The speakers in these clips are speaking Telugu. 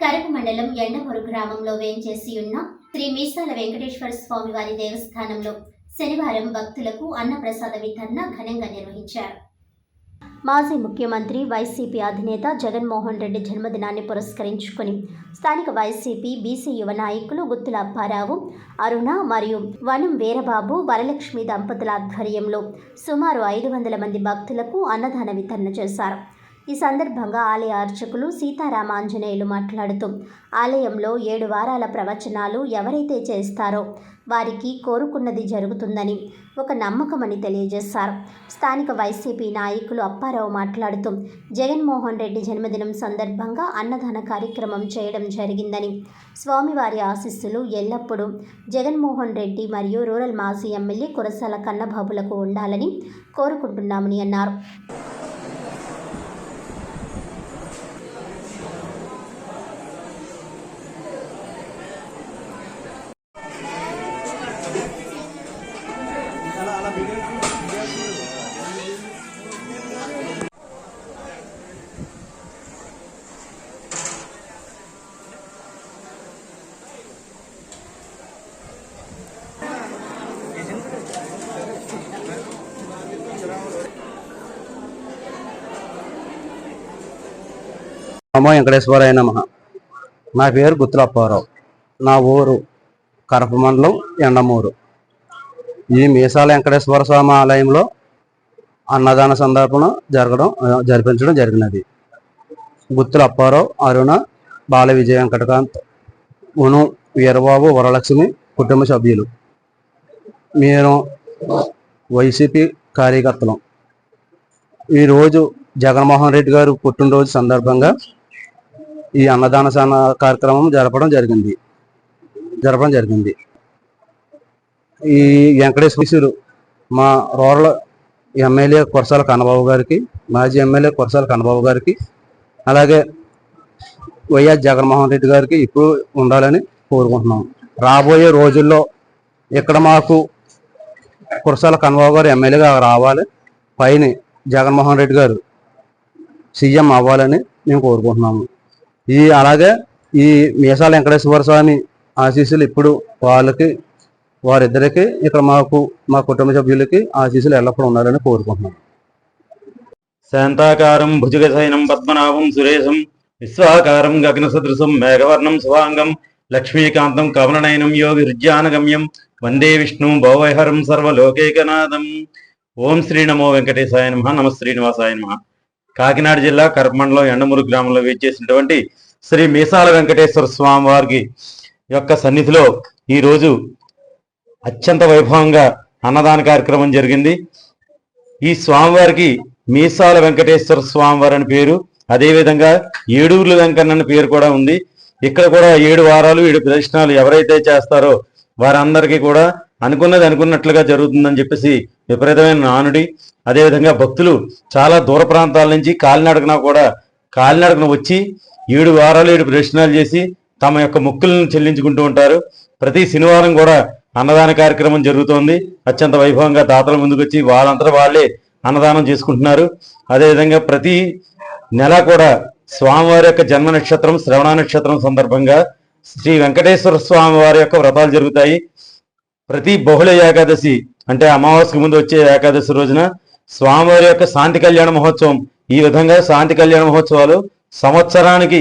కరపు మండలం ఎండమూరు గ్రామంలో వేంచేసి ఉన్న శ్రీ మీసాల వెంకటేశ్వర స్వామి వారి దేవస్థానంలో శనివారం భక్తులకు అన్నప్రసాద వితరణ ఘనంగా నిర్వహించారు. మాజీ ముఖ్యమంత్రి వైసీపీ అధినేత జగన్మోహన్ రెడ్డి జన్మదినాన్ని పురస్కరించుకుని స్థానిక వైసీపీ బీసీ యువ నాయకులు గుత్తుల అప్పారావు అరుణ మరియు వనం వీరబాబు వరలక్ష్మి దంపతుల ఆధ్వర్యంలో సుమారు ఐదు వందల మంది భక్తులకు అన్నదాన వితరణ చేశారు. ఈ సందర్భంగా ఆలయ అర్చకులు సీతారామాంజనేయులు మాట్లాడుతూ ఆలయంలో ఏడు వారాల ప్రవచనాలు ఎవరైతే చేస్తారో వారికి కోరుకున్నది జరుగుతుందని ఒక నమ్మకమని తెలియజేశారు. స్థానిక వైసీపీ నాయకులు అప్పారావు మాట్లాడుతూ జగన్మోహన్ రెడ్డి జన్మదినం సందర్భంగా అన్నదాన కార్యక్రమం చేయడం జరిగిందని స్వామివారి ఆశీస్సులు ఎల్లప్పుడూ జగన్మోహన్ రెడ్డి మరియు రూరల్ మాజీ ఎమ్మెల్యే కురసాల కన్నబాబులకు ఉండాలని కోరుకుంటున్నామని అన్నారు. నమో వెంకటేశ్వరాయ నమ. నా పేరు గుత్తులప్పారావు. నా ఊరు కరప మండలం ఎండమూరు. ఈ మీసాల వెంకటేశ్వర స్వామి ఆలయంలో అన్నదాన సందర్భన జరగడం జరిపించడం జరిగినది. గుత్తుల అప్పారావు అరుణ బాల విజయ వెంకటకాంత్ ఉను వీరబాబు వరలక్ష్మి కుటుంబ సభ్యులు. మీరు వైసీపీ కార్యకర్తలు. ఈరోజు జగన్మోహన్ రెడ్డి గారు పుట్టినరోజు సందర్భంగా ఈ అన్నదాన కార్యక్రమం జరపడం జరిగింది. జరపడం జరిగింది. ఈ వెంకటేశ్వరులు మా రూరల్ ఎమ్మెల్యే కురసాల కన్నబాబు గారికి మాజీ ఎమ్మెల్యే కురసాల కన్నబాబు గారికి అలాగే వైఎస్ జగన్మోహన్ రెడ్డి గారికి ఇప్పుడు ఉండాలని కోరుకుంటున్నాం. రాబోయే రోజుల్లో ఇక్కడ మాకు కురసాల కన్నబాబు గారు ఎమ్మెల్యేగా రావాలి. పైన జగన్మోహన్ రెడ్డి గారు సీఎం అవ్వాలని మేము కోరుకుంటున్నాము. ఈ అలాగే ఈ మీసాల వెంకటేశ్వర స్వామి ఆశీస్సులు ఇప్పుడు వాళ్ళకి వారిద్దరికి ఇక్కడ మాకు మా కుటుంబ సభ్యులకి ఆశీస్సులు ఎల్లప్పుడూ ఉండాలని కోరుకుంటున్నాం. శాంతాకారం భుజగశయనం పద్మనాభం సురేశం విశ్వాకారం గగన సదృశం మేఘవర్ణం శుభాంగం లక్ష్మీకాంతం కమలనయనం యోగి హృజ్యానగమ్యం వందే విష్ణు భవహరం సర్వలోకైకనాథం. ఓం శ్రీ నమో వెంకటేశాయ నమ. నమ శ్రీనివాసాయ నమ. కాకినాడ జిల్లా కర్మండలం ఎండమూరు గ్రామంలో వేచేసినటువంటి శ్రీ మీసాల వెంకటేశ్వర స్వామి వారికి యొక్క సన్నిధిలో ఈ రోజు అత్యంత వైభవంగా అన్నదాన కార్యక్రమం జరిగింది. ఈ స్వామివారికి మీసాల వెంకటేశ్వర స్వామివారి అని పేరు. అదేవిధంగా ఏడూర్ల వెంకన్న అని పేరు కూడా ఉంది. ఇక్కడ కూడా ఏడు వారాలు ఏడు ప్రదర్శనలు ఎవరైతే చేస్తారో వారందరికీ కూడా అనుకున్నది అనుకున్నట్లుగా జరుగుతుందని చెప్పేసి విపరీతమైన నానుడి. అదేవిధంగా భక్తులు చాలా దూర ప్రాంతాల నుంచి కాలినడకన కూడా కాలినడకన వచ్చి ఏడు వారాలు ఏడు ప్రదర్శనలు చేసి తమ యొక్క మొక్కులను చెల్లించుకుంటూ ఉంటారు. ప్రతి శనివారం కూడా అన్నదాన కార్యక్రమం జరుగుతోంది. అత్యంత వైభవంగా దాతల ముందుకు వచ్చి వాళ్ళే అన్నదానం చేసుకుంటున్నారు. అదేవిధంగా ప్రతి నెల కూడా స్వామివారి యొక్క జన్మ నక్షత్రం శ్రవణ నక్షత్రం సందర్భంగా శ్రీ వెంకటేశ్వర స్వామి వారి యొక్క వ్రతాలు జరుగుతాయి. ప్రతి బహుళ ఏకాదశి అంటే అమావాస్యకు ముందు వచ్చే ఏకాదశి రోజున స్వామివారి యొక్క శాంతి కళ్యాణ మహోత్సవం ఈ విధంగా శాంతి కళ్యాణ మహోత్సవాలు సంవత్సరానికి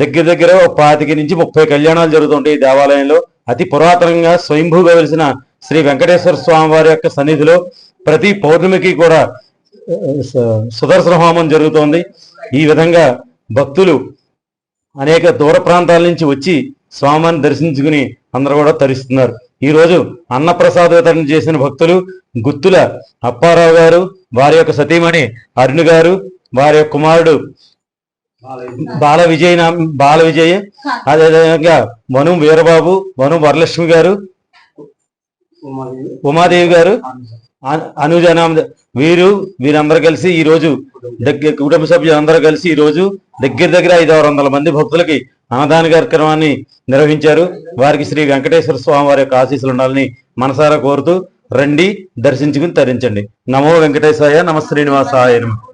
దగ్గర దగ్గర ఒక పాతిక నుంచి ముప్పై కళ్యాణాలు జరుగుతుంటాయి ఈ దేవాలయంలో. అతి పురాతనంగా స్వయంభూగా వెలిసిన శ్రీ వెంకటేశ్వర స్వామి వారి యొక్క సన్నిధిలో ప్రతి పౌర్ణమికి కూడా సుదర్శన హోమం జరుగుతోంది. ఈ విధంగా భక్తులు అనేక దూర ప్రాంతాల నుంచి వచ్చి స్వామిని దర్శించుకుని అందరూ కూడా తరిస్తున్నారు. ఈ రోజు అన్నప్రసాద వితరణ చేసిన భక్తులు గుత్తుల అప్పారావు గారు వారి యొక్క సతీమణి అరుణ్ గారు వారి యొక్క కుమారుడు బాల విజయ్ నామ్- బాల విజయ్. అదేవిధంగా వను వీరబాబు వను వరలక్ష్మి గారు ఉమాదేవి. గారు అనుజనామ వీరు వీరందరూ కలిసి ఈ రోజు దగ్గర కుటుంబ సభ్యులందరూ కలిసి ఈ రోజు దగ్గర దగ్గర ఐదు ఆరు వందల మంది భక్తులకి అన్నదాన కార్యక్రమాన్ని నిర్వహించారు. వారికి శ్రీ వెంకటేశ్వర స్వామి వారి యొక్క ఆశీస్సులు ఉండాలని మనసారా కోరుతూ రండి దర్శించుకుని తరించండి. నమో వెంకటేశాయ నమ శ్రీనివాసాయ.